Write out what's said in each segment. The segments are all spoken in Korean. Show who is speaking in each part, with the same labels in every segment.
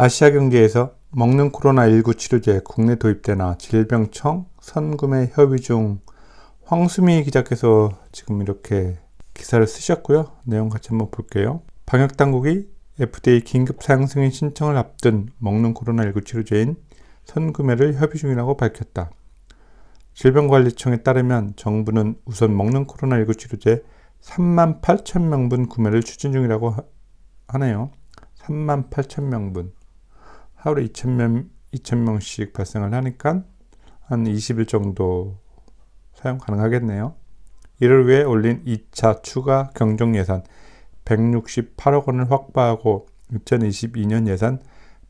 Speaker 1: 아시아 경제에서 먹는 코로나19 치료제 국내 도입되나 질병청 선구매 협의 중 황수미 기자께서 지금 이렇게 기사를 쓰셨고요. 내용 같이 한번 볼게요. 방역 당국이 FDA 긴급 사용 승인 신청을 앞둔 먹는 코로나19 치료제인 선구매를 협의 중이라고 밝혔다. 질병관리청에 따르면 정부는 우선 먹는 코로나19 치료제 3만 8천 명분 구매를 추진 중이라고 하네요. 3만 8천 명분. 하루에 2,000명, 2,000명씩 발생을 하니까 한 20일 정도 사용 가능하겠네요. 이를 위해 올린 2차 추가 경정 예산 168억 원을 확보하고 2022년 예산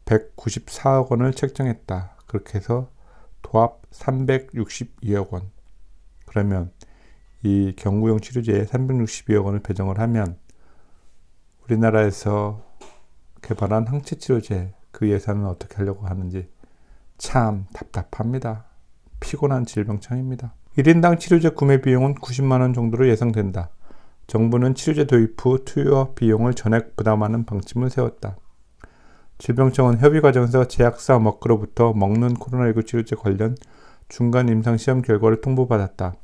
Speaker 1: 194억 원을 책정했다. 그렇게 해서 도합 362억 원. 그러면 이 경구용 치료제에 362억 원을 배정을 하면 우리나라에서 개발한 항체 치료제 그 예산은 어떻게 하려고 하는지 참 답답합니다. 피곤한 질병청입니다. 1인당 치료제 구매 비용은 90만 원 정도로 예상된다. 정부는 치료제 도입 후 투여 비용을 전액 부담하는 방침을 세웠다. 질병청은 협의 과정에서 제약사 머크로부터 먹는 코로나19 치료제 관련 중간 임상 시험 결과를 통보받았다.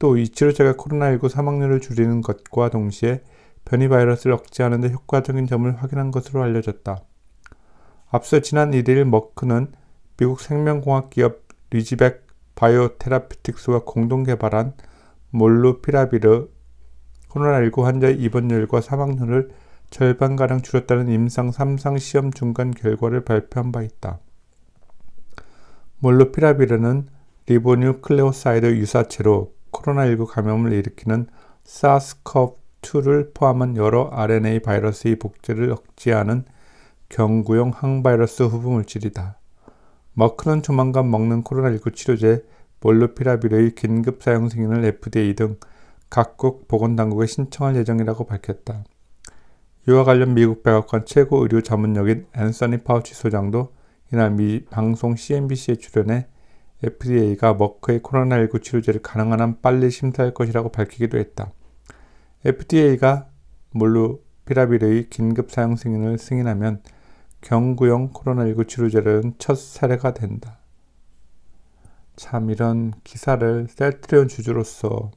Speaker 1: 또 이 치료제가 코로나19 사망률을 줄이는 것과 동시에 변이 바이러스를 억제하는 데 효과적인 점을 확인한 것으로 알려졌다. 앞서 지난 1일 머크는 미국 생명공학 기업 리지백 바이오테라피틱스와 공동 개발한 몰루피라비르 코로나19 환자의 입원율과 사망률을 절반가량 줄였다는 임상 3상 시험 중간 결과를 발표한 바 있다. 몰루피라비르는 리보뉴클레오사이드 유사체로 코로나19 감염을 일으키는 사스코브2를 포함한 여러 RNA 바이러스의 복제를 억제하는 경구용 항바이러스 후보물질이다. 머크는 조만간 먹는 코로나19 치료제 몰루피라비르의 긴급 사용 승인을 FDA 등 각국 보건당국에 신청할 예정이라고 밝혔다. 이와 관련 미국 백악관 최고 의료 자문역인 앤서니 파우치 소장도 이날 미 방송 CNBC에 출연해 FDA가 머크의 코로나19 치료제를 가능한 한 빨리 심사할 것이라고 밝히기도 했다. FDA가 몰루피라비르의 긴급 사용 승인을 승인하면 경구용 코로나19 치료제는 첫 사례가 된다. 참 이런 기사를 셀트리온 주주로서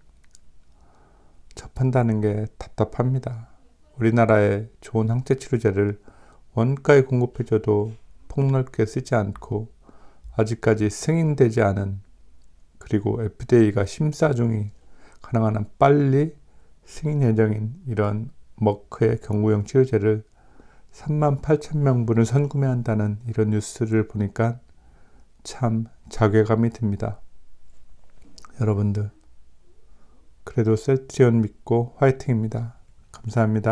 Speaker 1: 접한다는 게 답답합니다. 우리나라의 좋은 항체 치료제를 원가에 공급해줘도 폭넓게 쓰지 않고 아직까지 승인되지 않은 그리고 FDA가 심사 중이 가능한 한 빨리 승인 예정인 이런 머크의 경구용 치료제를 3만 8천 명분을 선구매한다는 이런 뉴스를 보니까 참 자괴감이 듭니다. 여러분들 그래도 셀트리온 믿고 화이팅입니다. 감사합니다.